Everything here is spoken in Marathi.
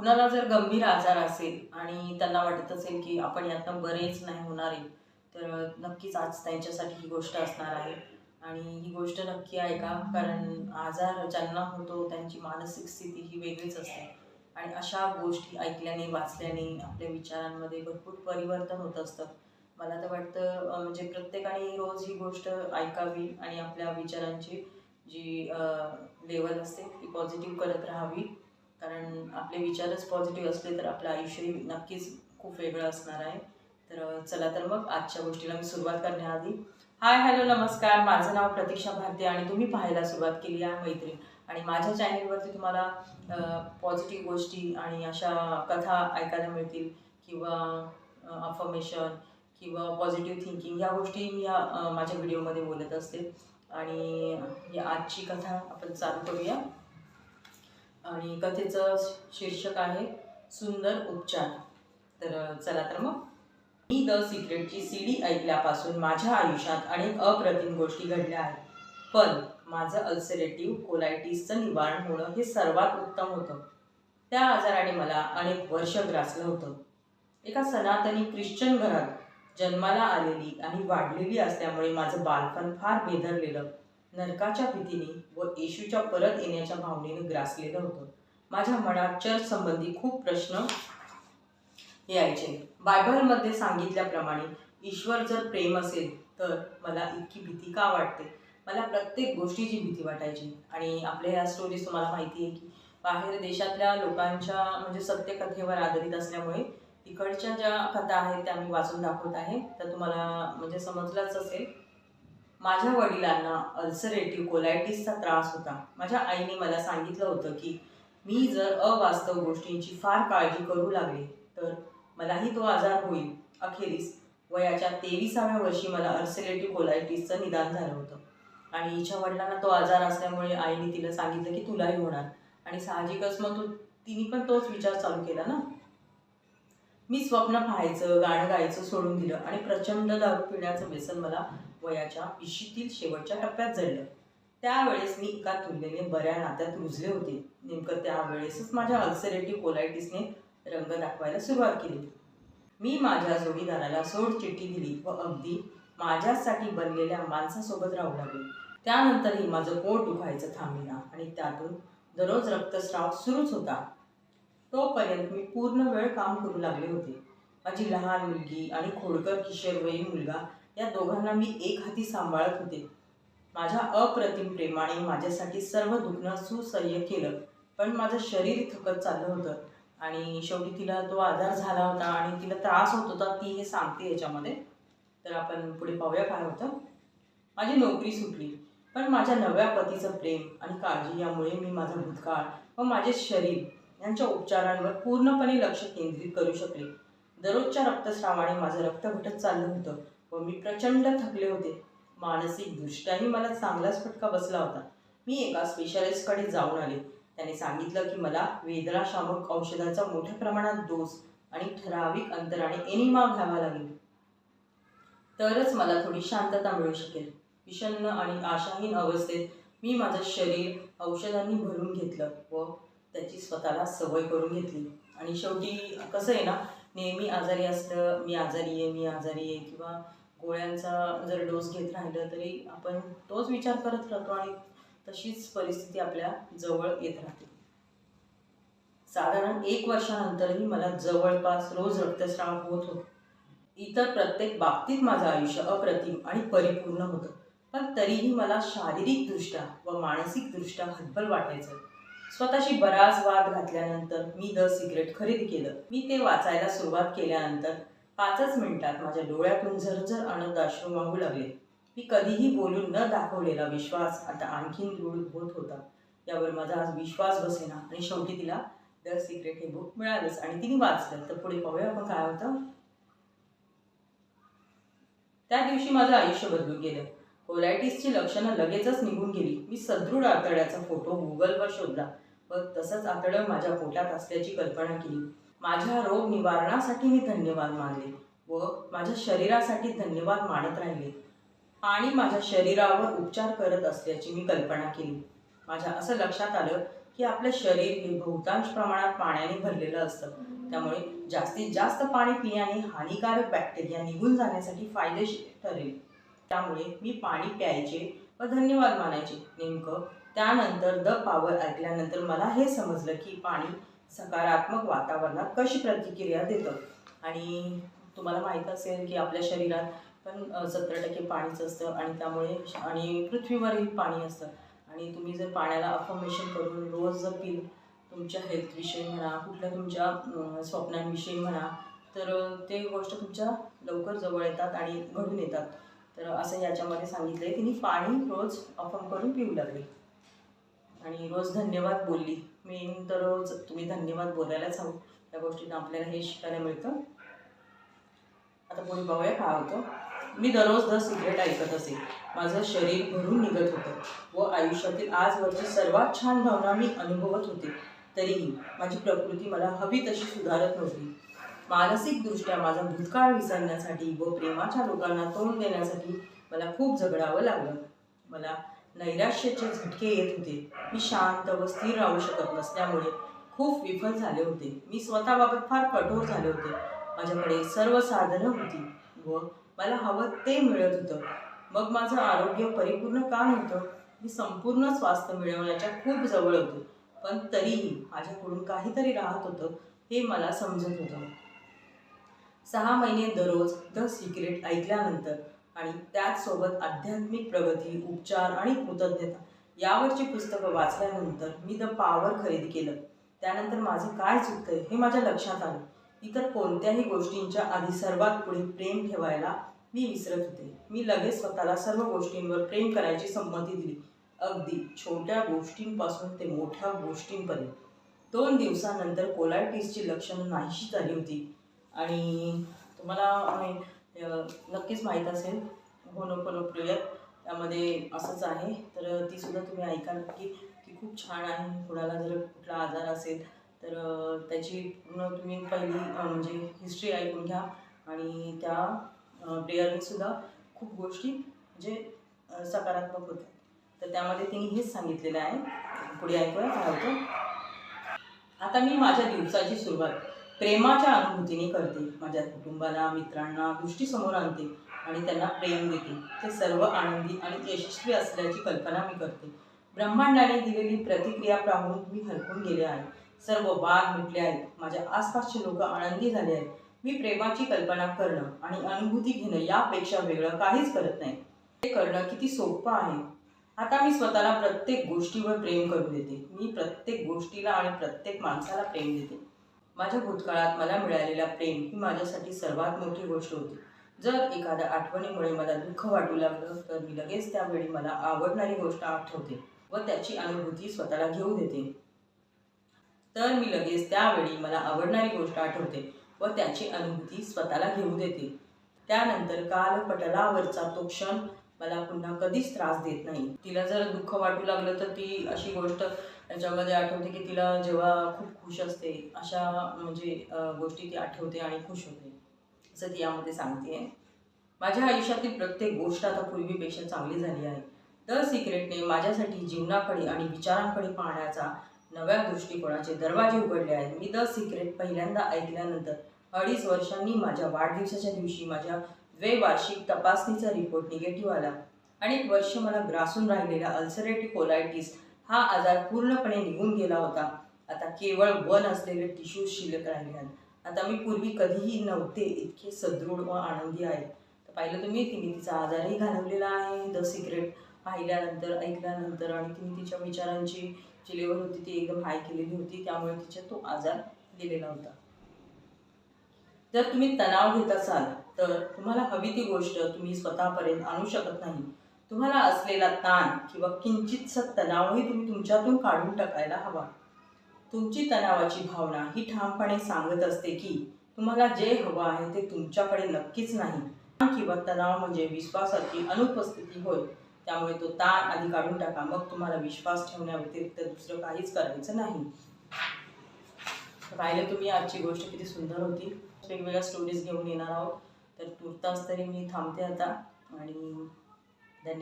कुणाला जर गंभीर आजार असेल आणि त्यांना वाटत असेल की आपण यातनं बरेच नाही होणार आहे तर नक्कीच आज त्यांच्यासाठी ही गोष्ट असणार आहे. आणि ही गोष्ट नक्की ऐका कारण आजार ज्यांना होतो त्यांची मानसिक स्थिती ही वेगळीच असते. आणि अशा गोष्टी ऐकल्याने वाचल्याने आपल्या विचारांमध्ये भरपूर परिवर्तन होत असतं. मला तर वाटतं म्हणजे प्रत्येकाने रोज ही गोष्ट ऐकावी आणि आपल्या विचारांची जी लेवल असते ती पॉझिटिव्ह करत राहावी. कारण आपले विचारच पॉझिटिव्ह असले तर आपलं आयुष्यही नक्कीच खूप वेगळं असणार आहे. तर चला तर मग आजच्या गोष्टीला मी सुरुवात करण्याआधी. हाय हॅलो नमस्कार. माझं नाव प्रतीक्षा भारती आणि तुम्ही पाहायला सुरुवात केली आहे मैत्रीण. आणि माझ्या चॅनेलवरती तुम्हाला पॉझिटिव्ह गोष्टी आणि अशा कथा ऐकायला मिळतील किंवा अफर्मेशन किंवा पॉझिटिव्ह थिंकिंग ह्या गोष्टी मी या माझ्या व्हिडिओमध्ये बोलत असते. आणि आजची कथा आपण चालू करूया. आणि कथेचं शीर्षक आहे सुंदर उपचार. तर चला तर मग. मी द सिक्रेटची सी डी ऐकल्यापासून माझ्या आयुष्यात अनेक अप्रतिम गोष्टी घडल्या आहेत. पण माझं अल्सरेटिव्ह कोलायटिसचं निवारण होणं हे सर्वात उत्तम होतं. त्या आजाराने मला अनेक वर्ष ग्रासलं होतं. एका सनातनी ख्रिश्चन घरात जन्माला आलेली आणि वाढलेली असल्यामुळे माझं बालपण फार बेधरलेलं नरकाच्या भीतीने व येशूच्या परत येण्याच्या भावनेने ग्रासलेलं होतं. माझ्या मनात चर्च संबंधी खूप प्रश्न यायचे. बायबलमध्ये सांगितल्याप्रमाणे ईश्वर जर प्रेम असेल तर मला इतकी भीती का वाटते? मला प्रत्येक गोष्टीची भीती वाटायची. आणि आपल्या ह्या स्टोरीज तुम्हाला माहिती आहे की बाहेर देशातल्या लोकांच्या म्हणजे सत्यकथेवर आधारित असल्यामुळे तिकडच्या ज्या कथा आहेत त्या मी वाचून दाखवत आहे. तर तुम्हाला म्हणजे समजलंच असेल. माझ्या वडिलांना अल्सरेटिव्ह कोलायटिसचा त्रास होता. माझ्या आईने मला सांगितलं होतं की मी जर अवास्तव गोष्टींची फार काळजी करू लागले तर मलाही तो आजार होईल. अखेरीस वयाच्या तेविसाव्या वर्षी मला अल्सरेटिव्ह कोलायटिसचं निदान झालं होतं. आणि हिच्या वडिलांना तो आजार असल्यामुळे आईने तिला सांगितलं की तुलाही होणार. आणि साहजिकच मग तू तिने पण तोच विचार चालू केला ना. मी स्वप्न पाहायचं गाणं गायचं सोडून दिलं आणि प्रचंड दारू पिण्याचं व्यसन मला वयाच्या इशीतील शेवटच्या टप्प्यात जडलं. त्यावेळेस मी एका तुलनेने बऱ्या नात्यात रुजले होते. नेमकं त्यावेळेसच माझ्या अल्सरेटिव्ह कोलायटिसने रंग दाखवायला सुरुवात केली. मी माझ्या जोडीदाराला सोड चिठ्ठी दिली व अगदी माझ्यासाठी बनलेल्या माणसासोबत राहू लागले. त्यानंतरही माझं पोट दुखायचं थांबेना आणि त्यातून दररोज रक्तस्राव सुरूच होता. तोपर्यंत मी पूर्ण वेळ काम करू लागले होते. माझी लहान मुलगी आणि खोडकर किशोरवयीन मुलगा या दोघांना मी एक हाती सांभाळत होते. माझ्या अप्रतिम प्रेमाने माझ्यासाठी सर्व दुखणं सुसह्य केलं पण माझं शरीर थकत चाललं होतं आणि शेवटी तिला तो आजार झाला होता आणि तिला त्रास होत होता ती हे सांगते याच्यामध्ये. तर आपण पुढे पाहूया काय होतं. माझी नोकरी सुटली पण माझ्या नव्या पतीचं प्रेम आणि काळजी यामुळे मी माझा भूतकाळ व माझे शरीर यांच्या उपचारांवर पूर्णपणे लक्ष केंद्रित करू शकले. दररोजच्या रक्तस्रावाने माझं रक्त घटत चाललं होतं. व मी प्रचंड थकले होते. मानसिकदृष्ट्याही मला चांगलाच फटका बसला होता. मी एका स्पेशालिस्टकडे जाऊन आले. त्याने सांगितलं की मला वेदनाशामक औषधाचा मोठ्या प्रमाणात डोस आणि ठराविक अंतराने एनिमा घ्यावा लागेल. तरच मला थोडी शांतता मिळू शकेल. विषन्न आणि आशाहीन अवस्थेत मी माझं शरीर औषधांनी भरून घेतलं व त्याची स्वतःला सवय करून घेतली. आणि शेवटी कसं आहे ना नेहमी आजारी असलं मी आजारी आहे मी आजारी आहे किंवा गोळ्यांचा जर डोस घेत राहिलं तरी आपण तोच विचार करत राहतो आणि तशीच परिस्थिती आपल्या जवळ येत राहते. साधारण एक वर्षानंतरही मला जवळपास रोज रक्तस्राव होत होतो. इतर प्रत्येक बाबतीत माझं आयुष्य अप्रतिम आणि परिपूर्ण होतं. पण तरीही मला शारीरिकदृष्ट्या व मानसिकदृष्ट्या हतबल वाटायचं. स्वतःशी बराच वाद घातल्यानंतर मी द सिगरेट खरेदी केलं. मी ते वाचायला सुरुवात केल्यानंतर पाचच मिनिटात माझ्या डोळ्यातून झरझर आनंद अश्रू वाहू लागले. मी कधीही बोलून न दाखवलेला विश्वास आता आणखीन दृढ होत होता. यावर माझा आज विश्वास बसेना. आणि शेवटी तिला द सिक्रेट हे बुक मिळालंच आणि तिने वाचलं. तर पुढे पाहूया आपण काय होतं. त्या दिवशी माझं आयुष्य बदलून गेलं. कोलायटिसची लक्षणं लगेचच निघून गेली. मी सदृढ आतड्याचा फोटो गुगलवर शोधला. व तसंच आतडं माझ्या पोटात असल्याची कल्पना केली. माझ्या रोग निवारणासाठी मी धन्यवाद मानले व माझ्या शरीरासाठी धन्यवाद मानत राहिले. आणि माझ्या शरीरावर उपचार करत असल्याची मी कल्पना केली. माझ्या असं लक्षात आलं की आपलं शरीर हे बहुतांश प्रमाणात पाण्याने भरलेलं असतं. त्यामुळे जास्तीत जास्त पाणी पिण्याने हानिकारक बॅक्टेरिया निघून जाण्यासाठी फायदेशीर ठरेल. त्यामुळे मी पाणी प्यायचे व धन्यवाद मानायचे. नेमकं त्यानंतर द पावर ऐकल्यानंतर मला हे समजलं की पाणी सकारात्मक वातावरणात कशी प्रतिक्रिया देतं? आणि तुम्हाला माहीत असेल की आपल्या शरीरात पण सत्तर टक्के पाणीच असतं आणि त्यामुळे आणि पृथ्वीवरही पाणी असतं. आणि तुम्ही जर पाण्याला अफॉर्मेशन करून रोज जर पिल तुमच्या हेल्थविषयी म्हणा कुठल्या तुमच्या स्वप्नांविषयी म्हणा तर ते गोष्ट तुमच्या लवकर जवळ येतात आणि घडून येतात. तर असं याच्यामध्ये सांगितलं आहे तिने पाणी रोज अफम करून पिऊ लागले. आणि रोज धन्यवाद बोलली. मेन तर तुम्ही धन्यवाद बोलायलाच हवं. त्या गोष्टीनं आपल्याला हे शिकायला मिळतं. आता पुढे पाहूया काय होतं. मी दररोज द सिगरेट ऐकत असे. माझं शरीर भरून निघत होतं व आयुष्यातील आजवरची सर्वात छान भावना मी अनुभवत होते. तरीही माझी प्रकृती मला हवी तशी सुधारत नव्हती. मानसिकदृष्ट्या माझा भूतकाळ विसरण्यासाठी व प्रेमाच्या लोकांना तोंड देण्यासाठी मला खूप झगडावं लागलं. मला नैराश्याचे झटके येत होते. मी शांत व स्थिर राहू शकत नसल्यामुळे खूप विफल झाले होते. मी स्वतःबाबत फार कठोर झाले होते. माझ्याकडे सर्व साधनं होती. व मला हवं ते मिळत होतं. मग माझं आरोग्य परिपूर्ण का नव्हतं? मी संपूर्ण स्वास्थ्य मिळवण्याच्या खूप जवळ होते. पण तरीही माझ्याकडून काहीतरी राहत होतं हे मला समजत होतं. सहा महिने दररोज द सिक्रेट ऐकल्यानंतर आणि त्याचसोबत आध्यात्मिक प्रगती उपचार आणि कृतज्ञता यावरची पुस्तकं वाचल्यानंतर मी द पावर खरेदी केलं. त्यानंतर माझं काय चुकतंय हे माझ्या लक्षात आलं. इतर कोणत्याही गोष्टींच्या आधी सर्वात पुढे प्रेम ठेवायला मी विसरत होते. मी लगेच स्वतःला सर्व गोष्टींवर प्रेम करायची संमती दिली. अगदी छोट्या गोष्टींपासून ते मोठ्या गोष्टींपर्यंत. दोन दिवसानंतर कोलायटिसची लक्षणं नाहीशी झाली होती. आणि तुम्हाला नक्कीच माहीत असेल. होनोपनोप्रियत त्यामध्ये असंच आहे. तर ती सुद्धा तुम्ही ऐका नक्की ती खूप छान आहे. कुणाला जर कुठला आजार असेल तर त्याची पूर्ण तुम्ही पहिली म्हणजे हिस्ट्री ऐकून घ्या. आणि त्या प्रेयरनेसुद्धा खूप गोष्टी म्हणजे सकारात्मक होतात तर त्यामध्ये तिने हेच सांगितलेलं आहे. पुढे ऐकूया काय होतं. आता मी माझ्या दिवसाची सुरुवात. प्रेमाच्या अनुभूतीने करते. माझ्या कुटुंबाला मित्रांना गोष्टीसमोर आणते आणि त्यांना प्रेम देते. ते सर्व आनंदी आणि यशस्वी असल्याची कल्पना मी करते. ब्रह्मांडाने दिलेली प्रतिक्रिया पाहून मी हरकून गेले आहे. सर्व वाद मिटले आहेत. माझ्या आसपासचे लोक आनंदी झाले आहेत. मी प्रेमाची कल्पना करणं आणि अनुभूती घेणं यापेक्षा वेगळं काहीच करत नाही. ते करणं किती सोपं आहे? आता मी स्वतःला प्रत्येक गोष्टीवर प्रेम करू देते. मी प्रत्येक गोष्टीला आणि प्रत्येक माणसाला प्रेम देते. माझ्या भूतकाळात मला मिळालेला प्रेम ही माझ्यासाठी सर्वात मोठी गोष्ट होती. जर एखाद्या आठवणीमुळे मला दुःख वाटू लागलं तर मी लगेच त्यावेळी मला आवडणारी गोष्ट आठवते व त्याची अनुभूती स्वतःला घेऊ देते. तर मी लगेच त्यावेळी मला आवडणारी गोष्ट आठवते व त्याची अनुभूती स्वतःला घेऊ देते. त्यानंतर कालपटलावरचा तो क्षण मला पुन्हा कधीच त्रास देत नाही. तिला जर दुःख वाटू लागलं तर ती अशी गोष्ट याच्यामध्ये आठवते की तिला जेव्हा खूप खुश असते अशा म्हणजे गोष्टी ती आठवते आणि खुश होते. असं ती यामध्ये सांगते माझ्या आयुष्यातील प्रत्येक गोष्ट आता पूर्वीपेक्षा चांगली झाली आहे. द सिक्रेटने माझ्यासाठी जीवनाकडे आणि विचारांकडे पाहण्याचा नव्या दृष्टिकोनाचे दरवाजे उघडले आहेत. मी द सिक्रेट पहिल्यांदा ऐकल्यानंतर अडीच वर्षांनी माझ्या वाढदिवसाच्या दिवशी माझ्या द्वैवार्षिक तपासणीचा रिपोर्ट निगेटिव्ह आला. अनेक वर्ष मला ग्रासून राहिलेला अल्सरेटिव्ह कोलायटिस हा आजार पूर्णपणे निघून गेला होता. आता केवळ वन असलेले टिश्यू शिल्लक राहिले आहेत. आता मी पूर्वी कधीही नव्हते इतके सदृढ व आनंदी आहे. तर पाहिलं तुम्ही तिने तिचा आजारही घालवलेला आहे. द सिक्रेट पाहिल्यानंतर ऐकल्यानंतर आणि तिने तिच्या विचारांची जी लेवल होती ती एकदम हाय केलेली होती. त्यामुळे तिचा तो आजार गेलेला होता. जर तुम्ही तणाव घेत असाल तर तुम्हाला हवी ती गोष्ट तुम्ही स्वतःपर्यंत आणू शकत नाही. तुम्हाला असलेला ताण किंवा किंचितसा तणावही तुम्ही तुमच्यातून काढून टाकायला हवा. तुमची तणावाची भावना ही ठामपणे सांगत असते की तुम्हाला जे हवं आहे ते तुमच्याकडे नक्कीच नाही. किंवा तणाव म्हणजे विश्वासाची अनुपस्थिती होय. त्यामुळे तो ताण आधी काढून टाका मग तुम्हाला विश्वास ठेवण्याव्यतिरिक्त दुसरं काहीच करायचं नाही. पाहिलं तुम्ही आजची गोष्ट किती सुंदर होती. वेगवेगळ्या स्टोरीज घेऊन येणार आहोत. तर तुर्तास तरी मी थांबते आता आणि धन्यवाद.